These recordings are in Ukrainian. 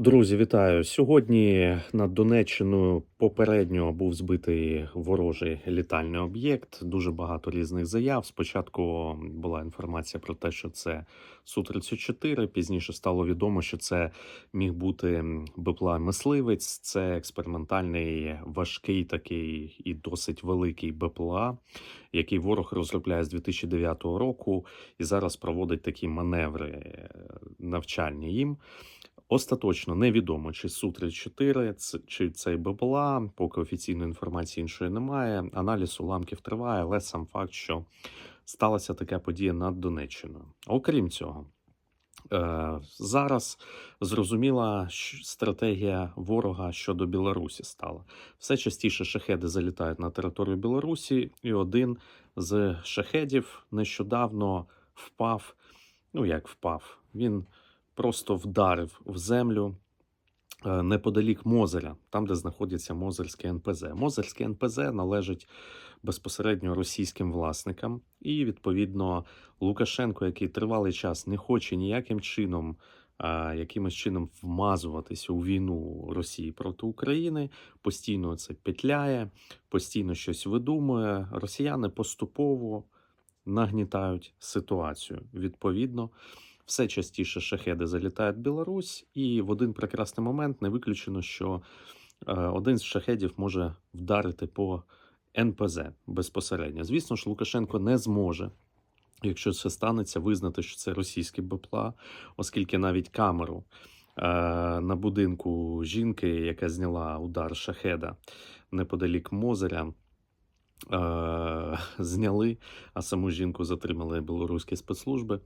Друзі, вітаю! Сьогодні над Донеччиною попередньо був збитий ворожий літальний об'єкт. Дуже багато різних заяв. Спочатку була інформація про те, що це Су-34. Пізніше стало відомо, що це міг бути БПЛА мисливець. Це експериментальний важкий такий і досить великий БПЛА, який ворог розробляє з 2009 року і зараз проводить такі маневри е, навчальні їм. Остаточно невідомо, чи Су-34, чи цей БПЛА, поки офіційної інформації іншої немає. Аналіз уламків триває, але сам факт, що сталася така подія над Донеччиною. Окрім цього, е, зараз зрозуміла стратегія ворога щодо Білорусі стала. Все частіше шахеди залітають на територію Білорусі, і один з шахедів нещодавно впав. Ну як впав? Він просто вдарив в землю е, неподалік Мозеля, там, де знаходиться Мозельське НПЗ. Мозельське НПЗ належить безпосередньо російським власникам, і відповідно Лукашенко, який тривалий час не хоче ніяким чином. Якимось чином вмазуватися у війну Росії проти України, постійно це петляє, постійно щось видумує. Росіяни поступово нагнітають ситуацію. Відповідно, все частіше шахеди залітають в Білорусь, і в один прекрасний момент не виключено, що е, один з шахедів може вдарити по НПЗ безпосередньо. Звісно ж, Лукашенко не зможе. Якщо це станеться, визнати, що це російський БПЛА, оскільки навіть камеру е, на будинку жінки, яка зняла удар шахеда неподалік Мозеря, зняли, а саму жінку затримали білоруські спецслужби.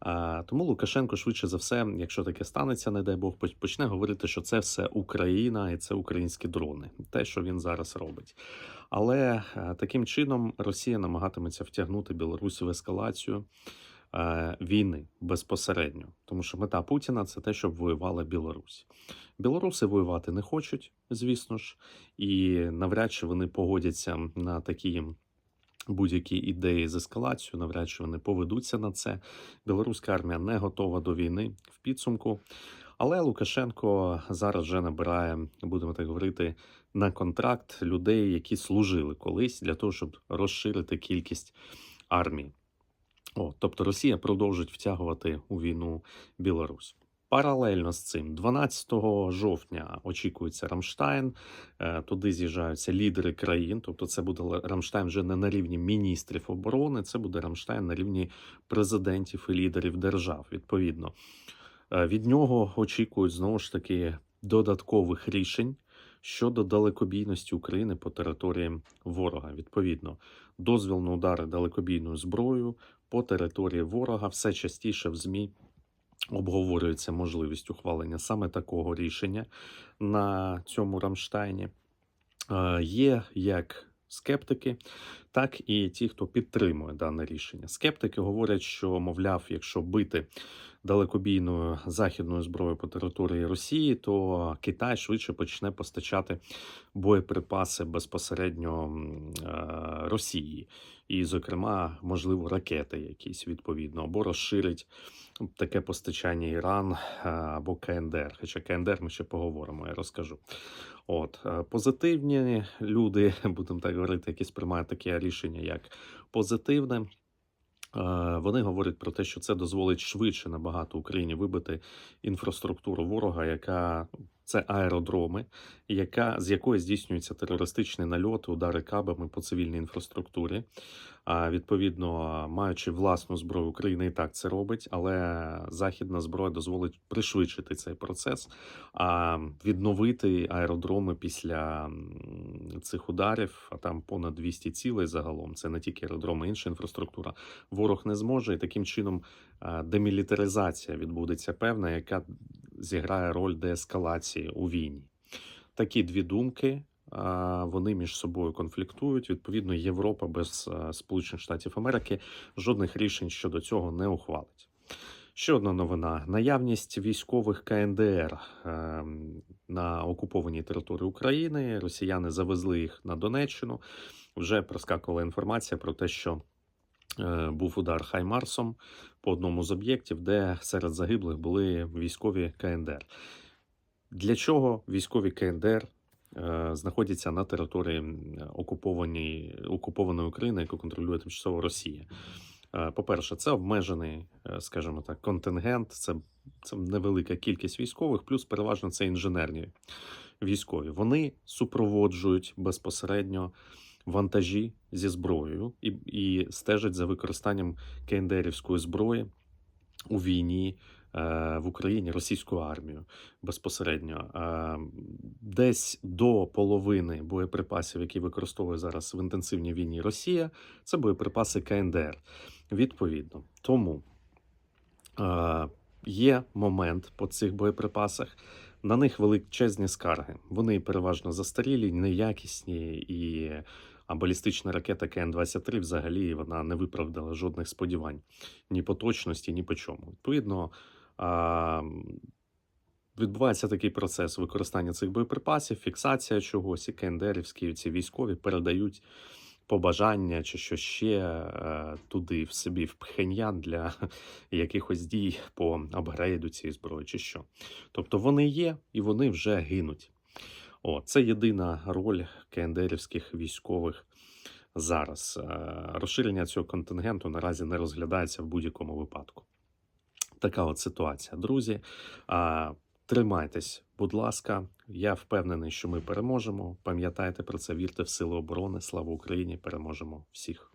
А, тому Лукашенко швидше за все, якщо таке станеться, не дай Бог, поч- почне говорити, що це все Україна і це українські дрони, те, що він зараз робить. Але е, таким чином Росія намагатиметься втягнути Білорусь в ескалацію е, війни безпосередньо, тому що мета Путіна це те, щоб воювала Білорусь. Білоруси воювати не хочуть, звісно ж, і навряд чи вони погодяться на такі будь-які ідеї з ескалацією, навряд чи вони поведуться на це. Білоруська армія не готова до війни в підсумку. Але Лукашенко зараз вже набирає, будемо так говорити, на контракт людей, які служили колись для того, щоб розширити кількість армії. О, тобто Росія продовжить втягувати у війну Білорусь. Паралельно з цим, 12 жовтня очікується Рамштайн. Е, Туди з'їжджаються лідери країн. Тобто, це буде Рамштайн вже не на рівні міністрів оборони, це буде Рамштайн на рівні президентів і лідерів держав. Відповідно, Е, від нього очікують знову ж таки додаткових рішень щодо далекобійності України по території ворога. Відповідно, дозвіл на удари далекобійною зброєю по території ворога все частіше в ЗМІ обговорюється можливість ухвалення саме такого рішення на цьому Рамштайні. Е, Є як скептики, так і ті, хто підтримує дане рішення. Скептики говорять, що, мовляв, якщо бити далекобійною західною зброєю по території Росії, то Китай швидше почне постачати боєприпаси безпосередньо е, Росії, і, зокрема, можливо, ракети якісь відповідно, або розширить таке постачання Іран е, або КНДР. Хоча КНДР ми ще поговоримо, я розкажу. От е, позитивні люди, будемо так говорити, які сприймають таке рішення як позитивне. Е, Вони говорять про те, що це дозволить швидше набагато Україні вибити інфраструктуру ворога, яка це аеродроми, яка з якої здійснюється терористичний нальот, удари кабами по цивільній інфраструктурі. А відповідно, маючи власну зброю, Україна і так це робить, але західна зброя дозволить пришвидшити цей процес, а відновити аеродроми після цих ударів, а там понад 200 цілей загалом. Це не тільки аеродроми, інша інфраструктура. Ворог не зможе, і таким чином демілітаризація відбудеться певна, яка зіграє роль деескалації у війні. Такі дві думки. Вони між собою конфліктують. Відповідно, Європа без Сполучених Штатів Америки жодних рішень щодо цього не ухвалить. Ще одна новина: наявність військових КНДР ем, на окупованій території України. Росіяни завезли їх на Донеччину. Вже проскакувала інформація про те, що е, був удар Хаймарсом по одному з об'єктів, де серед загиблих були військові КНДР. Для чого військові КНДР е, знаходяться на території окупованої, України, яку контролює тимчасово Росія? Е, По-перше, це обмежений, е, скажімо так, контингент, це, це невелика кількість військових, плюс переважно це інженерні військові. Вони супроводжують безпосередньо вантажі зі зброєю і, і стежать за використанням КНДРівської зброї у війні е, в Україні російською армією безпосередньо. Е, десь до половини боєприпасів, які використовує зараз в інтенсивній війні Росія, це боєприпаси КНДР. Відповідно, тому е, є момент по цих боєприпасах. На них величезні скарги. Вони переважно застарілі, неякісні, і а балістична ракета КН-23 взагалі вона не виправдала жодних сподівань ні по точності, ні по чому. Відповідно, відбувається такий процес використання цих боєприпасів, фіксація чогось, і КНДРівські ці військові передають побажання чи що ще е, туди в собі в Пхеньян для якихось дій по апгрейду цієї зброї, чи що. Тобто вони є і вони вже гинуть. О, це єдина роль КНДРівських військових зараз. Е, Розширення цього контингенту наразі не розглядається в будь-якому випадку. Така от ситуація, друзі. Тримайтесь, будь ласка. Я впевнений, що ми переможемо. Пам'ятайте про це, вірте в сили оборони. Слава Україні! Переможемо всіх.